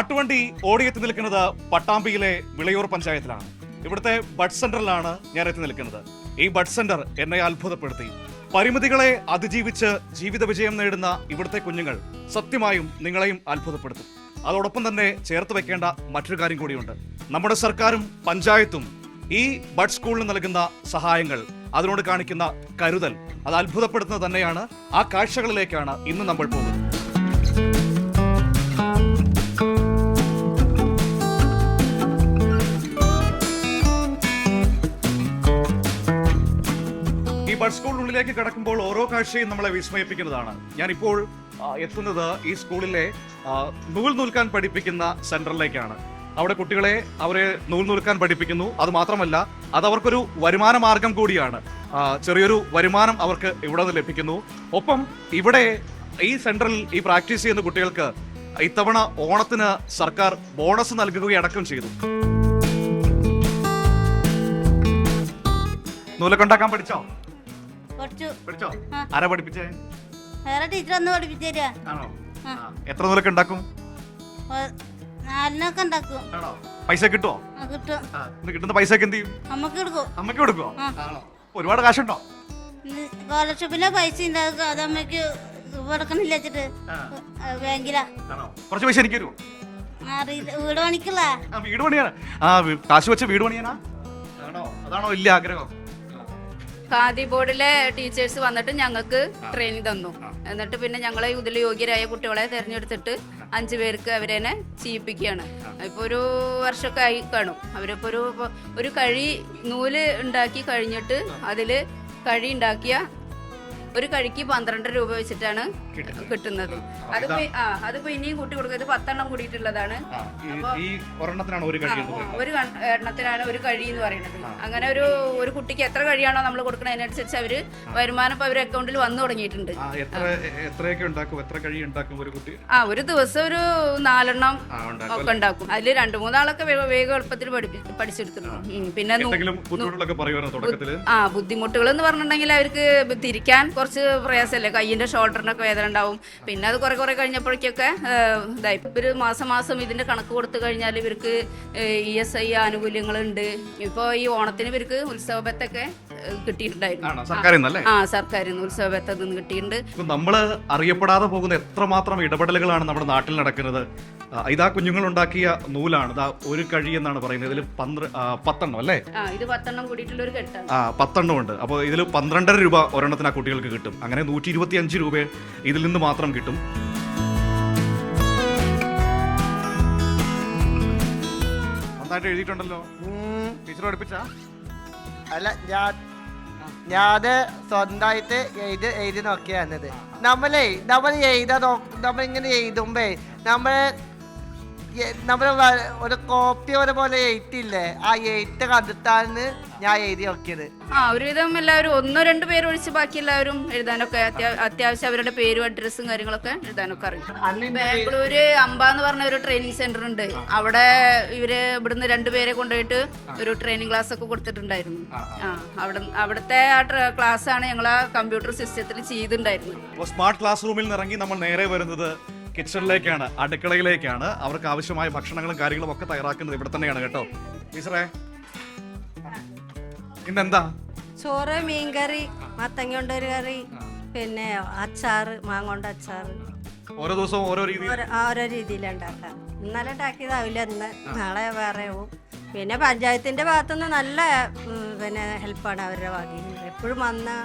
നാട്ടുവണ്ടി ഓടിയെത്തി നിൽക്കുന്നത് പട്ടാമ്പിയിലെ വിളയൂർ പഞ്ചായത്തിലാണ്. ഇവിടുത്തെ ബഡ് സെന്ററിലാണ് ഞാൻ എത്തി നിൽക്കുന്നത്. ഈ ബഡ് സെന്റർ എന്നെ അത്ഭുതപ്പെടുത്തി. പരിമിതികളെ അതിജീവിച്ച് ജീവിത വിജയം നേടുന്ന ഇവിടുത്തെ കുഞ്ഞുങ്ങൾ സത്യമായും നിങ്ങളെയും അത്ഭുതപ്പെടുത്തും. അതോടൊപ്പം തന്നെ ചേർത്ത് വെക്കേണ്ട മറ്റൊരു കാര്യം കൂടിയുണ്ട്. നമ്മുടെ സർക്കാരും പഞ്ചായത്തും ഈ ബഡ് സ്കൂളിന് നൽകുന്ന സഹായങ്ങൾ അതിനോട് കാണിക്കുന്ന കരുതൽ അത് അത്ഭുതപ്പെടുത്തുന്നത് തന്നെയാണ് ആ കാഴ്ചകളിലേക്കാണ് ഇന്ന് നമ്മൾ പോകുന്നത്. ബഡ് സ്കൂളിനുള്ളിലേക്ക് കടക്കുമ്പോൾ ഓരോ കാഴ്ചയും നമ്മളെ വിസ്മയിപ്പിക്കുന്നതാണ്. ഞാനിപ്പോൾ എത്തുന്നത് ഈ സ്കൂളിലെ നൂൽ നൂൽക്കാൻ പഠിപ്പിക്കുന്ന സെന്ററിലേക്കാണ്. അവിടെ കുട്ടികളെ അവരെ നൂൽ നൂൽക്കാൻ പഠിപ്പിക്കുന്നു. അത് മാത്രമല്ല അത് അവർക്കൊരു വരുമാന മാർഗം കൂടിയാണ്. ചെറിയൊരു വരുമാനം അവർക്ക് ഇവിടെ നിന്ന് ലഭിക്കുന്നു. ഒപ്പം ഇവിടെ ഈ സെന്ററിൽ ഈ പ്രാക്ടീസ് ചെയ്യുന്ന കുട്ടികൾക്ക് ഇത്തവണ ഓണത്തിന് സർക്കാർ ബോണസ് നൽകുകയടക്കം ചെയ്തു. നൂലൊക്കെ ഉണ്ടാക്കാൻ പഠിച്ചോ? കുറച്ചു. പഠിച്ചോ? ആ. ആരാ പഠിപ്പിച്ചേ? വേറെ ടീച്ചർ ഒന്ന് പഠിപ്പിച്ചു തരാ ആണോ? ആ. ആ. എത്ര നൂലൊക്കെ ഉണ്ടാക്കും? നാലിനൊക്കെ ഉണ്ടാക്കും. ആണോ? പൈസ കിട്ടുമോ ആ, കിട്ടും. ആ, ഇന്ന് കിട്ടുന്ന പൈസ ഒക്കെ എന്ത് ചെയ്യും? അമ്മയ്ക്ക് കൊടുക്കും. അമ്മയ്ക്ക് കൊടുക്കുമോ ആ. ആണോ? ഒരുപാട് കാശുണ്ടോ? സ്കോളർഷിപ്പിലെ പൈസ ഉണ്ടാക്കുക. അത് അമ്മയ്ക്ക് കൊടുക്കണില്ല വെച്ചിട്ട്. ആ. ബാങ്കിലാ. ആണോ? കുറച്ച് പൈസ എനിക്ക് തരുമോ അറിയില്ല. വീട് പണിക്കുള്ള. ആ വീട് ആ വീ- കാശ് വെച്ച് വീട് പണിയാനാ? ആണോ? അതാണോ വലിയ ആഗ്രഹം? ഖാദി ബോർഡിലെ ടീച്ചേഴ്സ് വന്നിട്ട് ഞങ്ങൾക്ക് ട്രെയിനിങ് തന്നു. എന്നിട്ട് പിന്നെ ഞങ്ങളെ ഇതിൽ യോഗ്യരായ കുട്ടികളെ തിരഞ്ഞെടുത്തിട്ട് അഞ്ചു പേർക്ക് അവരെന്നെ ചെയ്യിപ്പിക്കുകയാണ് ഇപ്പോൾ ഒരു വർഷമൊക്കെ ആയി കാണും. അവരിപ്പോൾ ഒരു ഒരു കഴി നൂൽ ഉണ്ടാക്കി കഴിഞ്ഞിട്ട് അതിൽ കഴി ഉണ്ടാക്കിയ ഒരു കഴിക്ക് പന്ത്രണ്ട് രൂപ വെച്ചിട്ടാണ് കിട്ടുന്നത്. അതിപ്പോ ആ അതിപ്പോ ഇനിയും കൂട്ടി കൊടുക്കുന്നത് പത്തെണ്ണം കൂടിയിട്ടുള്ളതാണ്. ഈ- ഒരെണ്ണത്തിനാണ് ഒരു കഴി ഒരു എണ്ണത്തിനാണ് ഒരു കഴി എന്ന് പറയുന്നത്. അങ്ങനെ ഒരു ഒരു കുട്ടിക്ക് എത്ര കഴിയാണോ നമ്മൾ കൊടുക്കണതിനനുസരിച്ച് അവർ വരുമാനം ഇപ്പൊ അവരുടെ അക്കൗണ്ടിൽ വന്നു തുടങ്ങിയിട്ടുണ്ട്. ആ, ഒരു ദിവസം ഒരു നാലെണ്ണം ഒക്കെ ഉണ്ടാക്കും. അതിൽ രണ്ടു മൂന്നാളൊക്കെ വേഗം എളുപ്പത്തിൽ പഠിച്ചെടുത്തിട്ടുണ്ട് പിന്നെ ആ ബുദ്ധിമുട്ടുകൾ എന്ന് പറഞ്ഞിട്ടുണ്ടെങ്കിൽ അവർക്ക് തിരിക്കാൻ കുറച്ച് പ്രയാസമല്ലേ? കയ്യിന്റെ ഷോൾഡറിനൊക്കെ വേദന ഉണ്ടാവും. പിന്നെ അത് കുറെ കുറെ കഴിഞ്ഞപ്പോഴേക്കൊക്കെ ഇതായി. ഒരു മാസം മാസം ഇതിന്റെ കണക്ക് കൊടുത്തു കഴിഞ്ഞാൽ ഇവർക്ക് ഇ എസ് ഐ ആനുകൂല്യങ്ങളുണ്ട്. ഇപ്പോൾ ഈ ഓണത്തിന് ഇവർക്ക് ഉത്സവബത്തൊക്കെ ഏഹ്, കിട്ടിയിട്ടുണ്ടായിരുന്നു. ആ സർക്കാരിൽ നിന്ന് നിന്ന് കിട്ടിയിട്ടുണ്ട്. നമ്മൾ നമ്മൾ അറിയപ്പെടാതെ പോകുന്ന എത്രമാത്രം ഇടപെടലുകളാണ് നമ്മുടെ നാട്ടിൽ നടക്കുന്നത്. ഇതാ കുഞ്ഞുങ്ങൾ ഉണ്ടാക്കിയ നൂലാണ്. ഇതാ ഒരു കഴി എന്നാണ് പറയുന്നത്. ഇതിൽ പന്ത്ര പത്തെണ്ണം അല്ലേ? ആ ഇത് പത്തെണ്ണം കൂടിയിട്ടുള്ള ഒരു കെട്ടാണ്. ആ പത്തെണ്ണം ഉണ്ട് അപ്പോൾ ഇതിൽ പന്ത്രണ്ടര രൂപ ഒരെണ്ണത്തിന് ആ കുട്ടികൾക്ക് കിട്ടും. അങ്ങനെ നൂറ്റി ഇരുപത്തി അഞ്ച് രൂപ ഇതിൽ നിന്ന് മാത്രം കിട്ടും. നന്നായിട്ട് എഴുതിയിട്ടുണ്ടല്ലോ. ടീച്ചർ പഠിപ്പിച്ച? അല്ല ഞാൻ ഞാൻ സ്വന്തമായിട്ട് എഴുതി എഴുതി നോക്കിയാണത് നമ്മളെ നമ്മൾ എഴുതാ നോ നമ്മൾ ഇങ്ങനെ എഴുതുമ്പേ നമ്മൾ നമ്മൾ ഒരു കോപ്പി പോലെ എയ്റ്റ് എഴുത്തില്ലേ ആ എഴുത്ത് കണ്ടിട്ടാണ് ഞാൻ എഴുതി നോക്കിയത്. ആ ഒരുവിധം എല്ലാവരും ഒന്നോ രണ്ടു പേര് ഒഴിച്ച് ബാക്കി എല്ലാവരും എഴുതാനൊക്കെ അത്യാ- അത്യാവശ്യം അവരുടെ പേരും അഡ്രസ്സും കാര്യങ്ങളൊക്കെ എഴുതാനൊക്കെ അറിയും. ബാംഗ്ലൂര് അമ്പ എന്ന് പറഞ്ഞ ഒരു ട്രെയിനിങ് സെന്റർ ഉണ്ട്. അവിടെ ഇവർ ഇവിടുന്ന് രണ്ടുപേരെ കൊണ്ടുപോയിട്ട് ഒരു ട്രെയിനിങ് ക്ലാസ് ഒക്കെ കൊടുത്തിട്ടുണ്ടായിരുന്നു. ആ അവിടെ അവിടുത്തെ ആ ക്ലാസ് ആണ് ഞങ്ങൾ ആ കമ്പ്യൂട്ടർ സിസ്റ്റത്തിൽ ചെയ്തിട്ടുണ്ടായിരുന്നത് സ്മാർട്ട് ക്ലാസ് റൂമിൽ നിന്ന് ഇറങ്ങി നമ്മൾ നേരെ വരുന്നത് കിച്ചണിലേക്കാണ് അടുക്കളയിലേക്കാണ് അവർക്ക് ആവശ്യമായ ഭക്ഷണങ്ങളും കാര്യങ്ങളും ഒക്കെ തയ്യാറാക്കുന്നത്. ഇവിടെ തന്നെയാണ് കേട്ടോ. ടീച്ചറേ ഇന്നെന്താ? ചോറ് മീൻകറി മത്തങ്ങ കൊണ്ട് ഒരു കറി പിന്നെ അച്ചാറ് മാങ്ങ കൊണ്ട് അച്ചാറ്. ഓരോ ദിവസവും ഓരോ രീതിയിൽ ഓരോ രീതിയിലുണ്ടാക്കാം ഇന്നലെ ഉണ്ടാക്കിയതാവില്ല ഇന്ന് നാളെ വേറെ പോവും പിന്നെ പഞ്ചായത്തിന്റെ ഭാഗത്തുനിന്ന് നല്ല പിന്നെ ഹെൽപ്പാണ് അവരുടെ ഭാഗ്യം എപ്പോഴും വന്ന്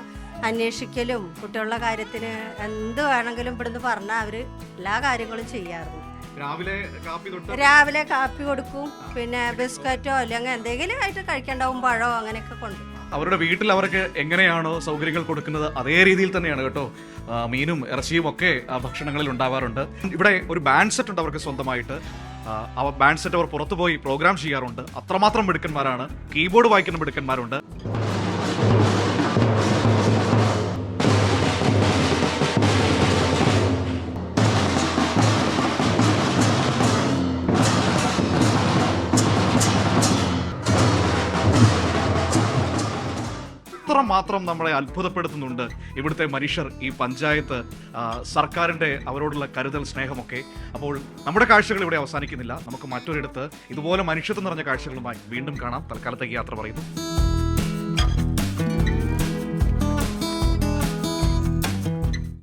അന്വേഷിക്കലും കുട്ടികളുടെ കാര്യത്തിന് എന്ത് വേണമെങ്കിലും ഇവിടുന്ന് പറഞ്ഞാൽ അവർ എല്ലാ കാര്യങ്ങളും ചെയ്യാറുണ്ട്. രാവിലെ കാപ്പി രാവിലെ കാപ്പി കൊടുക്കും പിന്നെ ബിസ്ക്കറ്റോ അല്ലെങ്കിൽ എന്തെങ്കിലും ആയിട്ട് കഴിക്കണ്ടാവും പഴമോ അങ്ങനെയൊക്കെ കൊണ്ട്. അവരുടെ വീട്ടിൽ അവർക്ക് എങ്ങനെയാണോ സൗകര്യങ്ങൾ കൊടുക്കുന്നത് അതേ രീതിയിൽ തന്നെയാണ് കേട്ടോ. മീനും ഇറച്ചിയും ഒക്കെ ഭക്ഷണങ്ങളിൽ ഉണ്ടാവാറുണ്ട്. ഇവിടെ ഒരു ബാൻഡ് സെറ്റ് ഉണ്ട് അവർക്ക് സ്വന്തമായിട്ട്. ആ, ആ ബാൻഡ് സെറ്റ് അവർ പുറത്തുപോയി പ്രോഗ്രാം ചെയ്യാറുണ്ട്. അത്രമാത്രം മിടുക്കന്മാരാണ്. കീബോർഡ് വായിക്കുന്ന മിടുക്കന്മാരുണ്ട്. അത്രമാത്രം നമ്മളെ അത്ഭുതപ്പെടുത്തുന്നുണ്ട് ഇവിടുത്തെ മനുഷ്യർ ഈ പഞ്ചായത്ത് സർക്കാരിന്റെ അവരോടുള്ള കരുതൽ സ്നേഹമൊക്കെ. അപ്പോൾ നമ്മുടെ കാഴ്ചകൾ ഇവിടെ അവസാനിക്കുന്നില്ല. നമുക്ക് മറ്റൊരിടത്ത് ഇതുപോലെ മനുഷ്യത്വം നിറഞ്ഞ കാഴ്ചകളുമായി വീണ്ടും കാണാം. തൽക്കാലത്തേക്ക് യാത്ര പറയുന്നു.